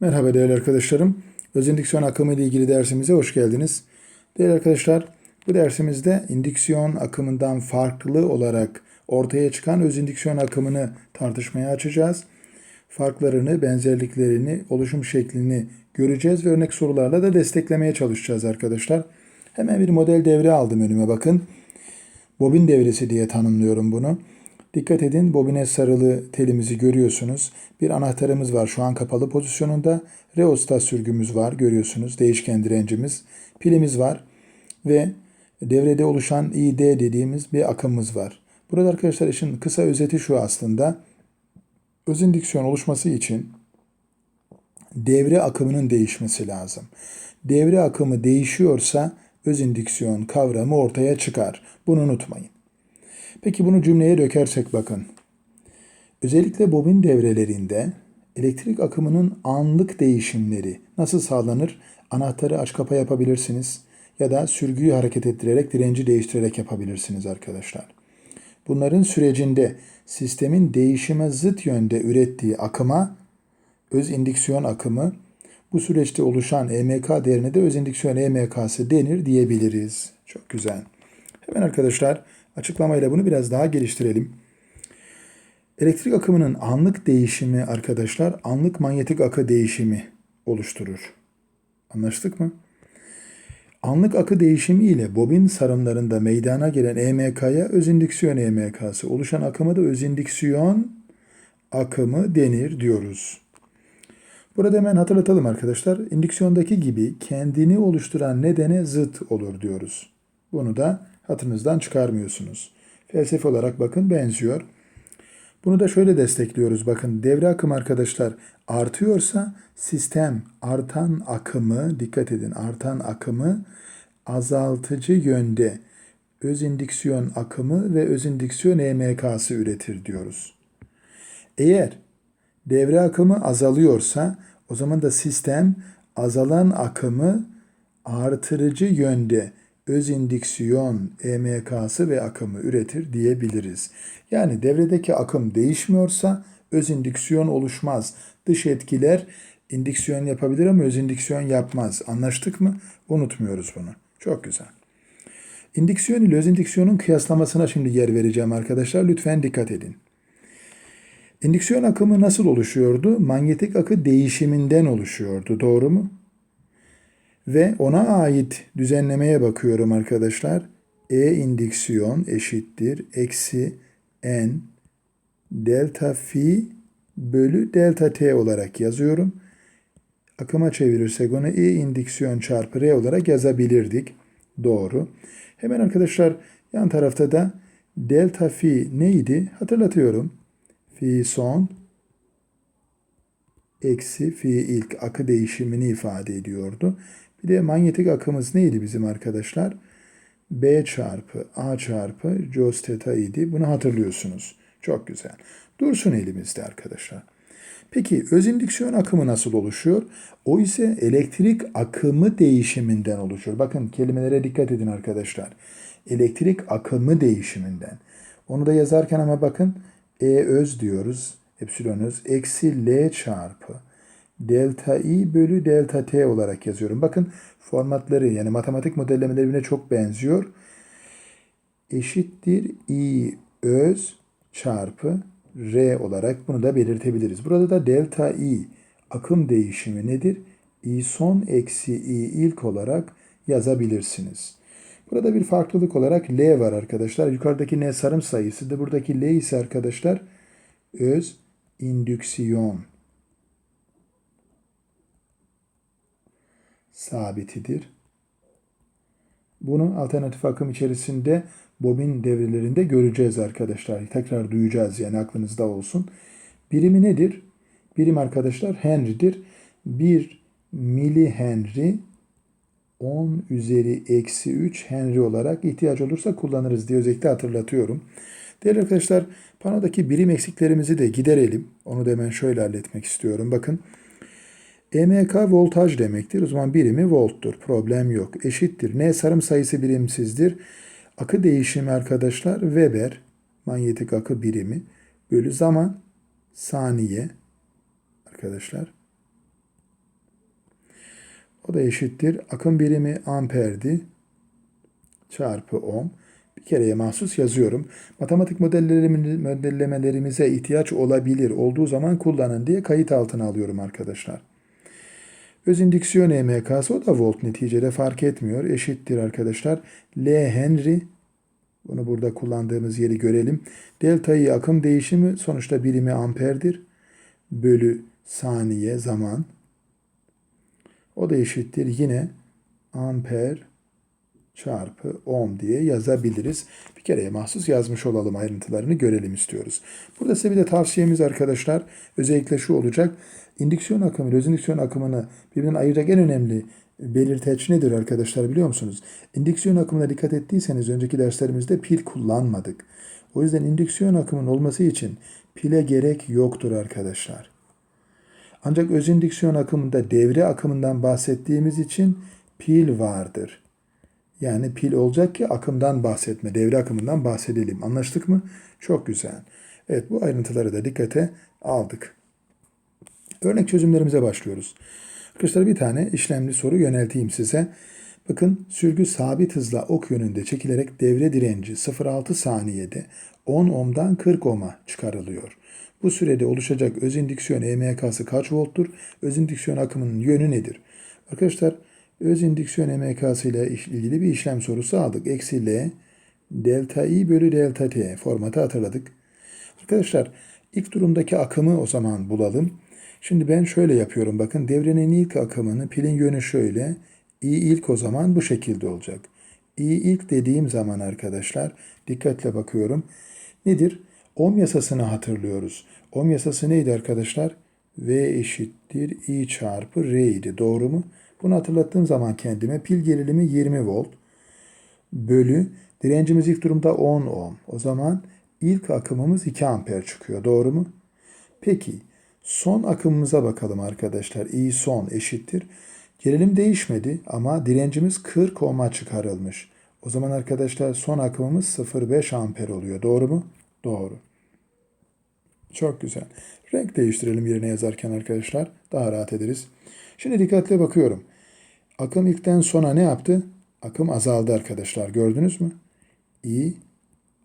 Merhaba değerli arkadaşlarım. Öz indüksiyon akımı ile ilgili dersimize hoş geldiniz. Değerli arkadaşlar, bu dersimizde indüksiyon akımından farklı olarak ortaya çıkan öz indüksiyon akımını tartışmaya açacağız. Farklarını, benzerliklerini, oluşum şeklini göreceğiz ve örnek sorularla da desteklemeye çalışacağız arkadaşlar. Hemen bir model devre aldım önüme bakın. Bobin devresi diye tanımlıyorum bunu. Dikkat edin bobine sarılı telimizi görüyorsunuz. Bir anahtarımız var şu an kapalı pozisyonunda. Reostat sürgümüz var görüyorsunuz. Değişken direncimiz. Pilimiz var. Ve devrede oluşan ID dediğimiz bir akımımız var. Burada arkadaşlar işin kısa özeti şu aslında. Öz indüksiyon oluşması için devre akımının değişmesi lazım. Devre akımı değişiyorsa öz indüksiyon kavramı ortaya çıkar. Bunu unutmayın. Peki bunu cümleye dökersek bakın. Özellikle bobin devrelerinde elektrik akımının anlık değişimleri nasıl sağlanır? Anahtarı aç kapa yapabilirsiniz ya da sürgüyü hareket ettirerek direnci değiştirerek yapabilirsiniz arkadaşlar. Bunların sürecinde sistemin değişime zıt yönde ürettiği akıma öz indüksiyon akımı bu süreçte oluşan EMK değerine de öz indüksiyon EMK'sı denir diyebiliriz. Çok güzel. Hemen arkadaşlar açıklamayla bunu biraz daha geliştirelim. Elektrik akımının anlık değişimi arkadaşlar anlık manyetik akı değişimi oluşturur. Anlaştık mı? Anlık akı değişimi ile bobin sarımlarında meydana gelen EMK'ya öz indüksiyon EMK'sı oluşan akıma da öz indüksiyon akımı denir diyoruz. Burada hemen hatırlatalım arkadaşlar. İndüksiyondaki gibi kendini oluşturan nedene zıt olur diyoruz. Bunu da hatırınızdan çıkarmıyorsunuz. Felsefe olarak bakın benziyor. Bunu da şöyle destekliyoruz. Bakın devre akım arkadaşlar artıyorsa sistem artan akımı dikkat edin artan akımı azaltıcı yönde öz indüksiyon akımı ve öz indüksiyon EMK'sı üretir diyoruz. Eğer devre akımı azalıyorsa o zaman da sistem azalan akımı artırıcı yönde öz indüksiyon EMK'sı ve akımı üretir diyebiliriz. Yani devredeki akım değişmiyorsa öz indüksiyon oluşmaz. Dış etkiler indüksiyon yapabilir ama öz indüksiyon yapmaz. Anlaştık mı? Unutmuyoruz bunu. Çok güzel. İndüksiyon ile öz indüksiyonun kıyaslamasına şimdi yer vereceğim arkadaşlar. Lütfen dikkat edin. İndüksiyon akımı nasıl oluşuyordu? Manyetik akı değişiminden oluşuyordu. Doğru mu? Ve ona ait düzenlemeye bakıyorum arkadaşlar. E indüksiyon eşittir. Eksi n delta fi bölü delta t olarak yazıyorum. Akıma çevirirsek onu E indüksiyon çarpı R olarak yazabilirdik. Doğru. Hemen arkadaşlar yan tarafta da delta fi neydi? Hatırlatıyorum. Fi son eksi fi ilk akı değişimini ifade ediyordu. Bir de manyetik akımız neydi bizim arkadaşlar? B çarpı A çarpı cos theta idi. Bunu hatırlıyorsunuz. Çok güzel. Dursun elimizde arkadaşlar. Peki öz indüksiyon akımı nasıl oluşuyor? O ise elektrik akımı değişiminden oluşuyor. Bakın kelimelere dikkat edin arkadaşlar. Elektrik akımı değişiminden. Onu da yazarken ama bakın E öz diyoruz. Epsilon öz. Eksi L çarpı delta i bölü delta t olarak yazıyorum. Bakın formatları yani matematik modellemelerine çok benziyor. Eşittir i öz çarpı r olarak bunu da belirtebiliriz. Burada da delta i akım değişimi nedir? i son eksi i ilk olarak yazabilirsiniz. Burada bir farklılık olarak L var arkadaşlar. Yukarıdaki N sarım sayısı da buradaki L ise arkadaşlar öz indüksiyon sabitidir. Bunu alternatif akım içerisinde bobin devrelerinde göreceğiz arkadaşlar. Tekrar duyacağız yani aklınızda olsun. Birimi nedir? Birim arkadaşlar Henry'dir. 1 mili Henry 10 üzeri eksi 3 Henry olarak ihtiyaç olursa kullanırız diye özellikle hatırlatıyorum. Değerli arkadaşlar panodaki birim eksiklerimizi de giderelim. Onu da hemen şöyle halletmek istiyorum. Bakın EMK voltaj demektir. O zaman birimi volttur. Problem yok. Eşittir. N sarım sayısı birimsizdir. Akı değişimi arkadaşlar Weber manyetik akı birimi bölü zaman saniye arkadaşlar. O da eşittir. Akım birimi amperdi. Çarpı ohm. Bir kereye mahsus yazıyorum. Matematik modellemelerimize ihtiyaç olabilir. Olduğu zaman kullanın diye kayıt altına alıyorum arkadaşlar. Öz indüksiyon EMK'sı o da volt neticede fark etmiyor. Eşittir arkadaşlar. L Henry bunu burada kullandığımız yeri görelim. Delta I akım değişimi sonuçta birimi amperdir. Bölü saniye zaman. O da eşittir yine amper çarpı ohm diye yazabiliriz. Bir kereye mahsus yazmış olalım ayrıntılarını görelim istiyoruz. Burada size bir de tavsiyemiz arkadaşlar özellikle şu olacak. İndüksiyon akımı ile öz indüksiyon akımını birbirinden ayıracak en önemli belirteç nedir arkadaşlar biliyor musunuz? İndüksiyon akımına dikkat ettiyseniz önceki derslerimizde pil kullanmadık. O yüzden indüksiyon akımının olması için pile gerek yoktur arkadaşlar. Ancak öz indüksiyon akımında devre akımından bahsettiğimiz için pil vardır. Yani pil olacak ki akımdan bahsetme, devre akımından bahsedelim. Anlaştık mı? Çok güzel. Evet bu ayrıntıları da dikkate aldık. Örnek çözümlerimize başlıyoruz. Arkadaşlar bir tane işlemli soru yönelteyim size. Bakın sürgü sabit hızla ok yönünde çekilerek devre direnci 0,6 saniyede 10 ohm'dan 40 ohm'a çıkarılıyor. Bu sürede oluşacak öz indüksiyon EMK'sı kaç volttur? Öz indüksiyon akımının yönü nedir? Arkadaşlar öz indüksiyon EMK'sı ile ilgili bir işlem sorusu aldık. Eksi L delta I bölü delta T formatı hatırladık. Arkadaşlar ilk durumdaki akımı o zaman bulalım. Şimdi ben şöyle yapıyorum. Bakın devrenin ilk akımını pilin yönü şöyle. I ilk o zaman bu şekilde olacak. I ilk dediğim zaman arkadaşlar dikkatle bakıyorum. Nedir? Ohm yasasını hatırlıyoruz. Ohm yasası neydi arkadaşlar? V eşittir I çarpı R idi. Doğru mu? Bunu hatırlattığım zaman kendime pil gerilimi 20 volt bölü direncimiz ilk durumda 10 ohm. O zaman ilk akımımız 2 amper çıkıyor. Doğru mu? Peki son akımımıza bakalım arkadaşlar. I son eşittir. Gerilim değişmedi ama direncimiz 40 ohm'a çıkarılmış. O zaman arkadaşlar son akımımız 0,5 amper oluyor. Doğru mu? Doğru. Çok güzel. Renk değiştirelim yerine yazarken arkadaşlar. Daha rahat ederiz. Şimdi dikkatle bakıyorum. Akım ilkten sona ne yaptı? Akım azaldı arkadaşlar. Gördünüz mü? I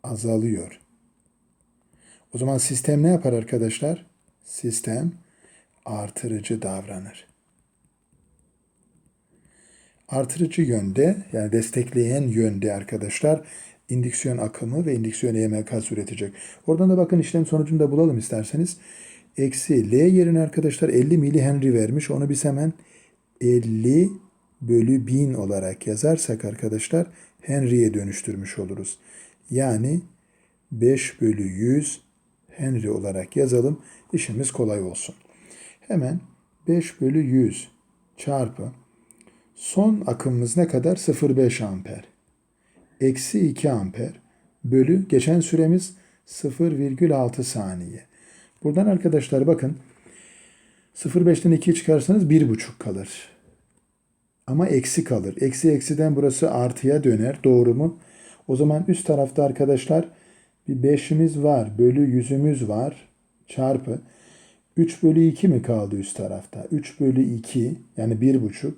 azalıyor. O zaman sistem ne yapar arkadaşlar? Sistem artırıcı davranır. Artırıcı yönde yani destekleyen yönde arkadaşlar indüksiyon akımı ve indüksiyon EMK üretecek. Oradan da bakın işlem sonucunu da bulalım isterseniz. Eksi L yerine arkadaşlar 50 milihenry vermiş. Onu biz hemen 50 bölü 1000 olarak yazarsak arkadaşlar Henry'e dönüştürmüş oluruz. Yani 5 bölü 100 Henry olarak yazalım. İşimiz kolay olsun. Hemen 5 bölü 100 çarpı son akımımız ne kadar? 0,5 amper. Eksi 2 amper bölü geçen süremiz 0,6 saniye. Buradan arkadaşlar bakın 0,5'ten 2'yi çıkarsanız 1,5 kalır. Ama eksi kalır. Eksi eksiden burası artıya döner. Doğru mu? O zaman üst tarafta arkadaşlar bir 5'imiz var. Bölü yüzümüz var. Çarpı. 3 bölü 2 mi kaldı üst tarafta? 3 bölü 2 yani 1,5.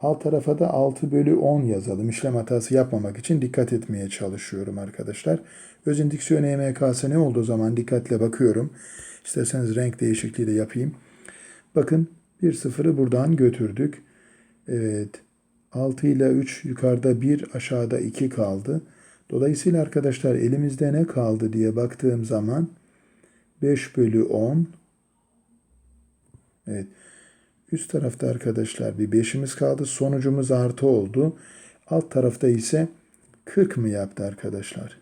Alt tarafa da 6 bölü 10 yazalım. İşlem hatası yapmamak için dikkat etmeye çalışıyorum arkadaşlar. Öz indüksiyon EMK'sı ne olduğu zaman dikkatle bakıyorum. İsterseniz renk değişikliği de yapayım. Bakın bir sıfırı buradan götürdük. Evet. 6 ile 3 yukarıda 1 aşağıda 2 kaldı. Dolayısıyla arkadaşlar elimizde ne kaldı diye baktığım zaman 5 bölü 10 Evet. Üst tarafta arkadaşlar bir 5'imiz kaldı. Sonucumuz artı oldu. Alt tarafta ise 40 mı yaptı arkadaşlar?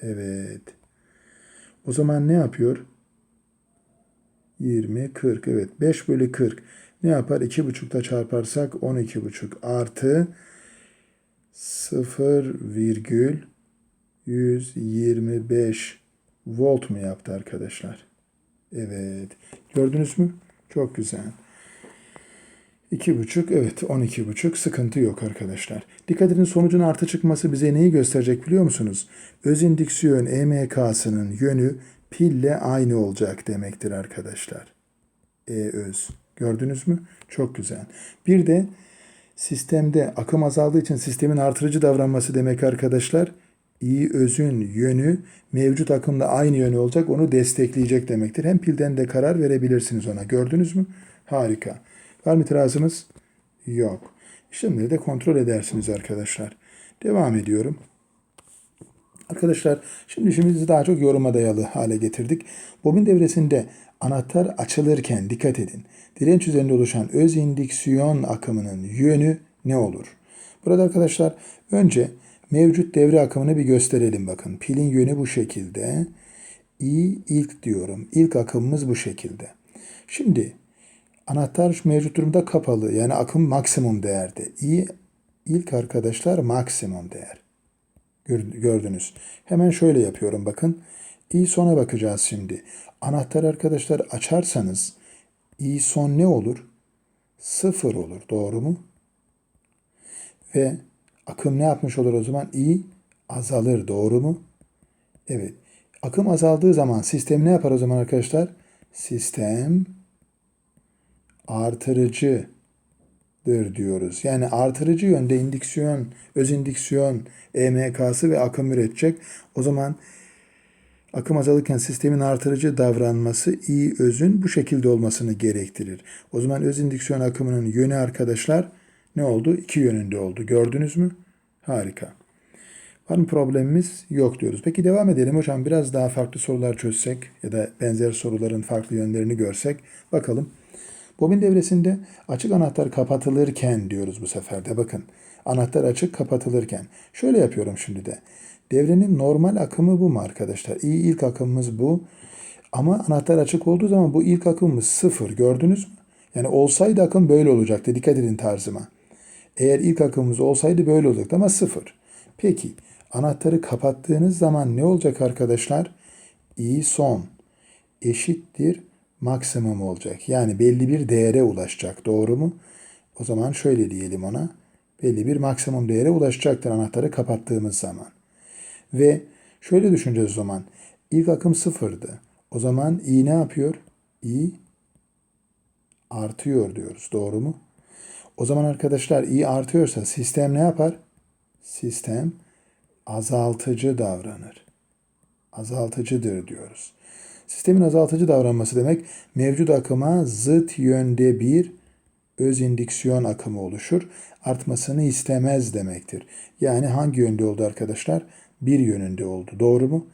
Evet. O zaman ne yapıyor? 20, 40. Evet. 5 bölü 40. Ne yapar? 2,5'ta çarparsak 12,5 artı 0,125 volt mu yaptı arkadaşlar? Evet. Gördünüz mü? Çok güzel. 2,5 evet 12,5 sıkıntı yok arkadaşlar. Dikkat edin sonucun artı çıkması bize neyi gösterecek biliyor musunuz? Öz indüksiyon EMK'sının yönü pille aynı olacak demektir arkadaşlar. E öz. Gördünüz mü? Çok güzel. Bir de Sistemde akım azaldığı için sistemin artırıcı davranması demek arkadaşlar. İ özün yönü mevcut akımla aynı yönü olacak. Onu destekleyecek demektir. Hem pilden de karar verebilirsiniz ona. Gördünüz mü? Harika. Var mı itirazınız? Yok. İşlemleri de kontrol edersiniz arkadaşlar. Devam ediyorum. Arkadaşlar şimdi işimizi daha çok yoruma dayalı hale getirdik. Bobin devresinde anahtar açılırken dikkat edin. Direnç üzerinde oluşan öz indüksiyon akımının yönü ne olur? Burada arkadaşlar önce mevcut devre akımını bir gösterelim bakın. Pilin yönü bu şekilde. İ ilk diyorum. İlk akımımız bu şekilde. Şimdi anahtar mevcut durumda kapalı. Yani akım maksimum değerde. İ ilk arkadaşlar maksimum değer. Gördünüz. Hemen şöyle yapıyorum bakın. İ sona bakacağız şimdi. Anahtar arkadaşlar açarsanız i son ne olur? Sıfır olur. Doğru mu? Ve akım ne yapmış olur o zaman? i azalır. Doğru mu? Evet. Akım azaldığı zaman sistem ne yapar o zaman arkadaşlar? Sistem artırıcıdır diyoruz. Yani artırıcı yönde indüksiyon, öz indüksiyon, EMK'sı ve akım üretecek. O zaman akım azalırken sistemin artırıcı davranması i özün bu şekilde olmasını gerektirir. O zaman öz indüksiyon akımının yönü arkadaşlar ne oldu? İki yönünde oldu. Gördünüz mü? Harika. Var mı problemimiz? Yok diyoruz. Peki devam edelim hocam. Biraz daha farklı sorular çözsek ya da benzer soruların farklı yönlerini görsek. Bakalım. Bobin devresinde açık anahtar kapatılırken diyoruz bu sefer de. Bakın anahtar açık kapatılırken. Şöyle yapıyorum şimdi de. Devrenin normal akımı bu mu arkadaşlar? İyi ilk akımımız bu. Ama anahtar açık olduğu zaman bu ilk akımımız sıfır. Gördünüz mü? Yani olsaydı akım böyle olacaktı. Dikkat edin tarzıma. Eğer ilk akımımız olsaydı böyle olacaktı ama sıfır. Peki anahtarı kapattığınız zaman ne olacak arkadaşlar? İ son eşittir maksimum olacak. Yani belli bir değere ulaşacak. Doğru mu? O zaman şöyle diyelim ona. Belli bir maksimum değere ulaşacaktır anahtarı kapattığımız zaman. Ve şöyle düşüneceğiz o zaman. İlk akım sıfırdı. O zaman i ne yapıyor? i artıyor diyoruz. Doğru mu? O zaman arkadaşlar i artıyorsa sistem ne yapar? Sistem azaltıcı davranır. Azaltıcıdır diyoruz. Sistemin azaltıcı davranması demek mevcut akıma zıt yönde bir öz indüksiyon akımı oluşur. Artmasını istemez demektir. Yani hangi yönde oldu arkadaşlar? Bir yönünde oldu. Doğru mu?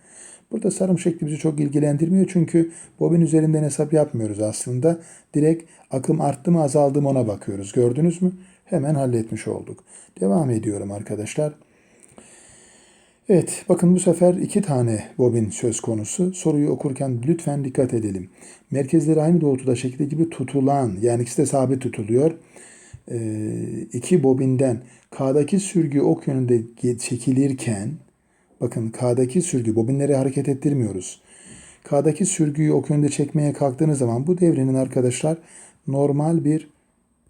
Burada sarım şekli bizi çok ilgilendirmiyor çünkü bobin üzerinden hesap yapmıyoruz aslında. Direkt akım arttı mı azaldı mı ona bakıyoruz. Gördünüz mü? Hemen halletmiş olduk. Devam ediyorum arkadaşlar. Evet, bakın bu sefer iki tane bobin söz konusu. Soruyu okurken lütfen dikkat edelim. Merkezleri aynı doğrultuda şekilde gibi tutulan, yani ikisi de sabit tutuluyor. Ee, iki bobinden K'daki sürgü ok yönünde çekilirken, bakın K'daki sürgü, bobinleri hareket ettirmiyoruz. K'daki sürgüyü ok yönünde çekmeye kalktığınız zaman bu devrenin arkadaşlar normal bir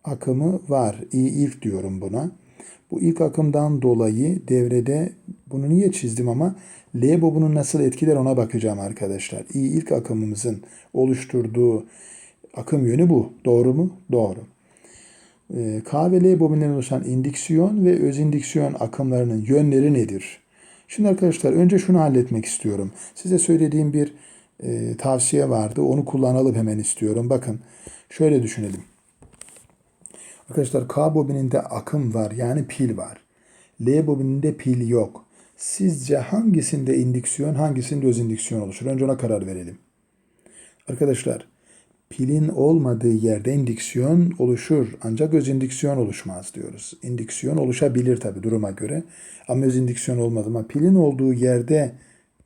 akımı var. İ ilk diyorum buna. Bu ilk akımdan dolayı devrede bunu niye çizdim ama L bobunun nasıl etkiler ona bakacağım arkadaşlar. İ ilk akımımızın oluşturduğu akım yönü bu. Doğru mu? Doğru. Ee, K ve L bobinlerinden oluşan indüksiyon ve öz indüksiyon akımlarının yönleri nedir? Şimdi arkadaşlar önce şunu halletmek istiyorum. Size söylediğim bir e, tavsiye vardı. Onu kullanalım hemen istiyorum. Bakın şöyle düşünelim. Arkadaşlar K bobininde akım var yani pil var. L bobininde pil yok. Sizce hangisinde indüksiyon hangisinde öz indüksiyon oluşur? Önce ona karar verelim. Arkadaşlar pilin olmadığı yerde indüksiyon oluşur ancak öz indüksiyon oluşmaz diyoruz. İndüksiyon oluşabilir tabi duruma göre ama öz indüksiyon olmadı ama pilin olduğu yerde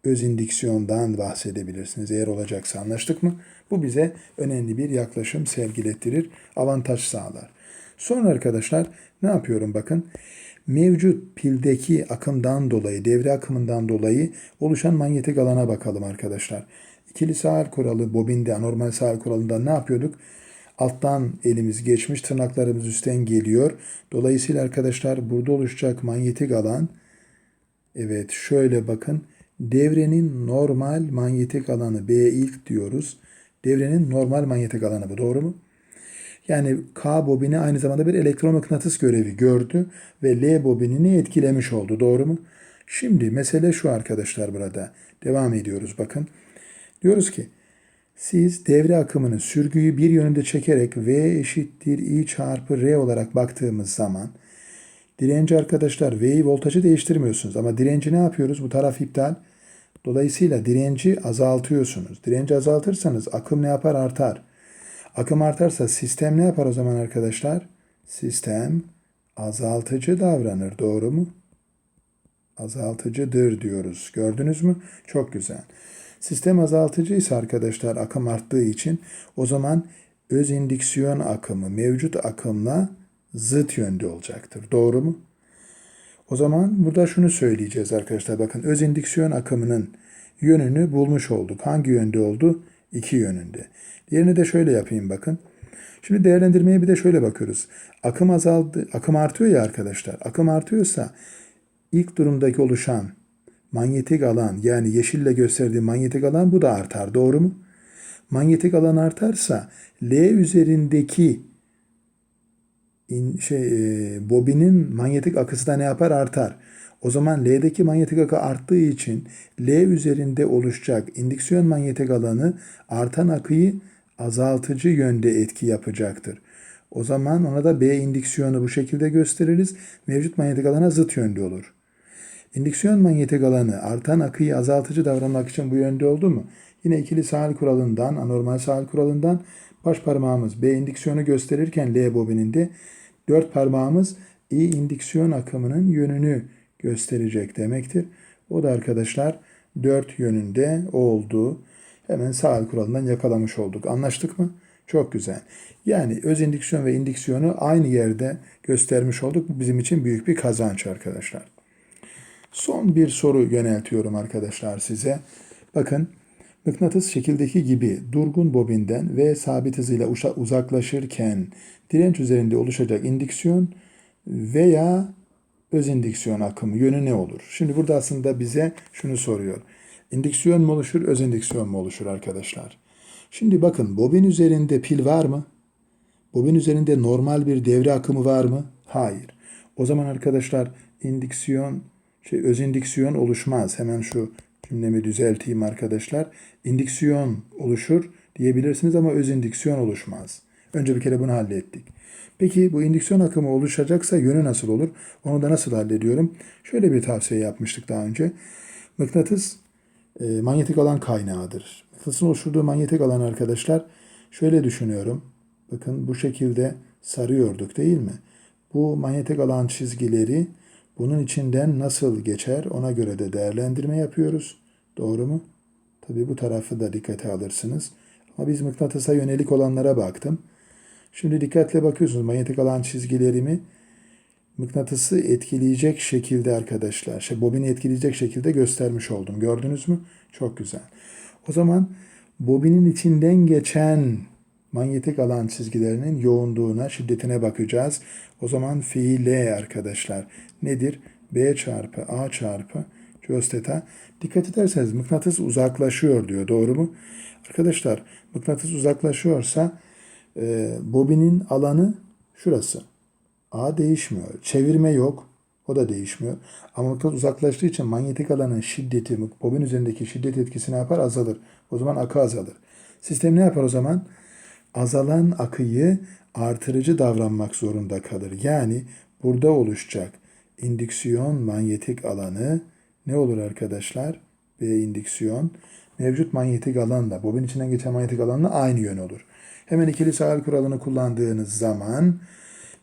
öz indüksiyondan bahsedebilirsiniz eğer olacaksa anlaştık mı? Bu bize önemli bir yaklaşım sergilettirir, avantaj sağlar. Sonra arkadaşlar ne yapıyorum bakın. Mevcut pildeki akımdan dolayı, devre akımından dolayı oluşan manyetik alana bakalım arkadaşlar. İkili sahil kuralı bobinde, anormal sahil kuralında ne yapıyorduk? Alttan elimiz geçmiş, tırnaklarımız üstten geliyor. Dolayısıyla arkadaşlar burada oluşacak manyetik alan, evet şöyle bakın, devrenin normal manyetik alanı B ilk diyoruz. Devrenin normal manyetik alanı bu doğru mu? Yani K bobini aynı zamanda bir elektromıknatıs görevi gördü ve L bobinini etkilemiş oldu. Doğru mu? Şimdi mesele şu arkadaşlar burada. Devam ediyoruz bakın. Diyoruz ki siz devre akımını sürgüyü bir yönünde çekerek V eşittir I çarpı R olarak baktığımız zaman direnci arkadaşlar V'yi voltajı değiştirmiyorsunuz ama direnci ne yapıyoruz? Bu taraf iptal. Dolayısıyla direnci azaltıyorsunuz. Direnci azaltırsanız akım ne yapar? Artar. Akım artarsa sistem ne yapar o zaman arkadaşlar? Sistem azaltıcı davranır. Doğru mu? Azaltıcıdır diyoruz. Gördünüz mü? Çok güzel. Sistem azaltıcıysa arkadaşlar akım arttığı için o zaman öz indüksiyon akımı mevcut akımla zıt yönde olacaktır. Doğru mu? O zaman burada şunu söyleyeceğiz arkadaşlar. Bakın öz indüksiyon akımının yönünü bulmuş olduk. Hangi yönde oldu? İki yönünde. Diğerini de şöyle yapayım bakın. Şimdi değerlendirmeye bir de şöyle bakıyoruz. Akım azaldı, akım artıyor ya arkadaşlar. Akım artıyorsa ilk durumdaki oluşan manyetik alan yani yeşille gösterdiği manyetik alan bu da artar. Doğru mu? Manyetik alan artarsa L üzerindeki in, şey e, bobinin manyetik akısı da ne yapar? Artar. O zaman L'deki manyetik akı arttığı için L üzerinde oluşacak indüksiyon manyetik alanı artan akıyı azaltıcı yönde etki yapacaktır. O zaman ona da B indüksiyonu bu şekilde gösteririz. Mevcut manyetik alana zıt yönde olur. İndüksiyon manyetik alanı artan akıyı azaltıcı davranmak için bu yönde oldu mu? Yine ikili sahil kuralından, anormal sahil kuralından baş parmağımız B indüksiyonu gösterirken L bobininde dört parmağımız I indüksiyon akımının yönünü gösterecek demektir. O da arkadaşlar dört yönünde olduğu hemen sahil kuralından yakalamış olduk. Anlaştık mı? Çok güzel. Yani öz indüksiyon ve indüksiyonu aynı yerde göstermiş olduk. Bu bizim için büyük bir kazanç arkadaşlar. Son bir soru yöneltiyorum arkadaşlar size. Bakın mıknatıs şekildeki gibi durgun bobinden ve sabit hızıyla uzaklaşırken direnç üzerinde oluşacak indüksiyon veya öz indüksiyon akımı yönü ne olur? Şimdi burada aslında bize şunu soruyor. İndüksiyon mu oluşur, öz indüksiyon mu oluşur arkadaşlar? Şimdi bakın bobin üzerinde pil var mı? Bobin üzerinde normal bir devre akımı var mı? Hayır. O zaman arkadaşlar indüksiyon şey, öz indüksiyon oluşmaz. Hemen şu cümlemi düzelteyim arkadaşlar. İndüksiyon oluşur diyebilirsiniz ama öz indüksiyon oluşmaz. Önce bir kere bunu hallettik. Peki bu indüksiyon akımı oluşacaksa yönü nasıl olur? Onu da nasıl hallediyorum? Şöyle bir tavsiye yapmıştık daha önce. Mıknatıs e, manyetik alan kaynağıdır. Mıknatısın oluşturduğu manyetik alan arkadaşlar şöyle düşünüyorum. Bakın bu şekilde sarıyorduk değil mi? Bu manyetik alan çizgileri bunun içinden nasıl geçer ona göre de değerlendirme yapıyoruz. Doğru mu? Tabi bu tarafı da dikkate alırsınız. Ama biz mıknatısa yönelik olanlara baktım. Şimdi dikkatle bakıyorsunuz manyetik alan çizgilerimi mıknatısı etkileyecek şekilde arkadaşlar, şey bobini etkileyecek şekilde göstermiş oldum. Gördünüz mü? Çok güzel. O zaman bobinin içinden geçen manyetik alan çizgilerinin yoğunluğuna, şiddetine bakacağız. O zaman fiil L arkadaşlar nedir? B çarpı A çarpı cos theta. Dikkat ederseniz mıknatıs uzaklaşıyor diyor. Doğru mu? Arkadaşlar mıknatıs uzaklaşıyorsa e, bobinin alanı şurası. A değişmiyor. Çevirme yok. O da değişmiyor. Ama mıknatıs uzaklaştığı için manyetik alanın şiddeti, bobin üzerindeki şiddet etkisi ne yapar? Azalır. O zaman akı azalır. Sistem ne yapar o zaman? Azalan akıyı artırıcı davranmak zorunda kalır. Yani burada oluşacak indüksiyon manyetik alanı ne olur arkadaşlar? B indüksiyon mevcut manyetik alanla, bobin içinden geçen manyetik alanla aynı yön olur. Hemen ikili sahil kuralını kullandığınız zaman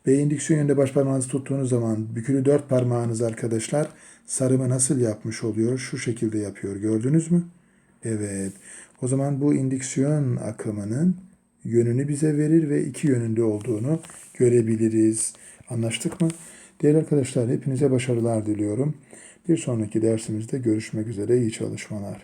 B indüksiyon yönünde baş parmağınızı tuttuğunuz zaman bükülü dört parmağınız arkadaşlar sarımı nasıl yapmış oluyor? Şu şekilde yapıyor. Gördünüz mü? Evet. O zaman bu indüksiyon akımının yönünü bize verir ve iki yönünde olduğunu görebiliriz. Anlaştık mı? Değerli arkadaşlar hepinize başarılar diliyorum. Bir sonraki dersimizde görüşmek üzere. İyi çalışmalar.